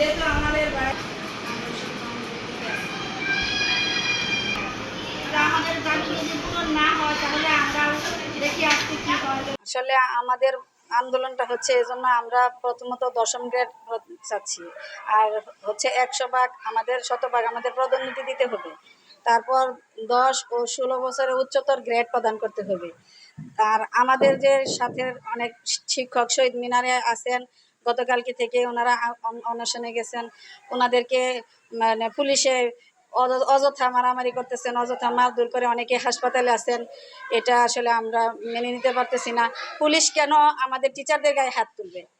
যেহেতু আমাদের আসলে আমাদের আন্দোলনটা হচ্ছে এজন্য আমরা প্রথমত দশম গ্রেড চাচ্ছি। আর হচ্ছে একশো ভাগ আমাদের শতভাগ আমাদের পদোন্নতি দিতে হবে। তারপর দশ ও ষোলো বছরে উচ্চতর গ্রেড প্রদান করতে হবে। আর আমাদের যে সাথে অনেক শিক্ষক শহীদ মিনারে আছেন গতকালকে থেকে ওনারা অন- অনশনে গেছেন। ওনাদেরকে মানে পুলিশে অয- অযথা মারামারি করতেছেন, অযথা মার দূর করে অনেকে হাসপাতালে আছেন। এটা আসলে আমরা মেনে নিতে পারতেছি না। পুলিশ কেন আমাদের টিচারদের গায়ে হাত তুলবে?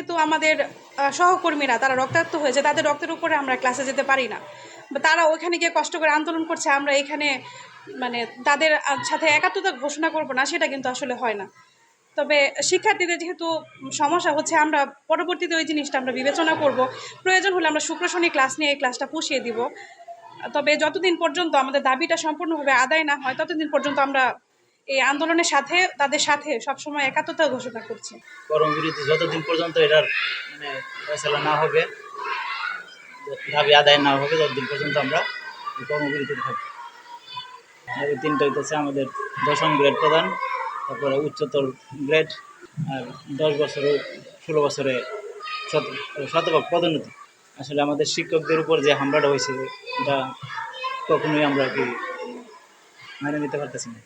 যেহেতু আমাদের সহকর্মীরা তারা রক্তাক্ত হয়েছে, তাদের রক্তের উপরে আমরা ক্লাসে যেতে পারি না। তারা ওখানে গিয়ে কষ্ট করে আন্দোলন করছে, আমরা এখানে মানে তাদের সাথে একাত্মতা ঘোষণা করব না, সেটা কিন্তু আসলে হয় না। তবে শিক্ষার্থীদের যেহেতু সমস্যা হচ্ছে, আমরা পরবর্তীতে ওই জিনিসটা আমরা বিবেচনা করব। প্রয়োজন হলে আমরা শুক্র শনি ক্লাস নিয়ে এই ক্লাসটা পুষিয়ে দিব। তবে যতদিন পর্যন্ত আমাদের দাবিটা সম্পূর্ণভাবে আদায় না হয়, ততদিন পর্যন্ত আমরা এই আন্দোলনের সাথে, তাদের সাথে সবসময় একাত্মতা ঘোষণা করছি। কর্মবিরতি যতদিন পর্যন্ত এটার মানে ফয়সলা না হবে, দাবি আদায় না হবে, ততদিন পর্যন্ত আমরা এই কর্মবিরতিতে থাকব। দাবি তিনটা হইতেছে আমাদের দশম গ্রেড প্রধান তারপরে উচ্চতর গ্রেড, আর দশ বছরে ষোলো বছরে শত, শতভাগ পদোন্নতি। আসলে আমাদের শিক্ষকদের উপর যে হামলাটা হয়েছে, এটা কখনোই আমরা কি মেনে নিতে পারতেছি না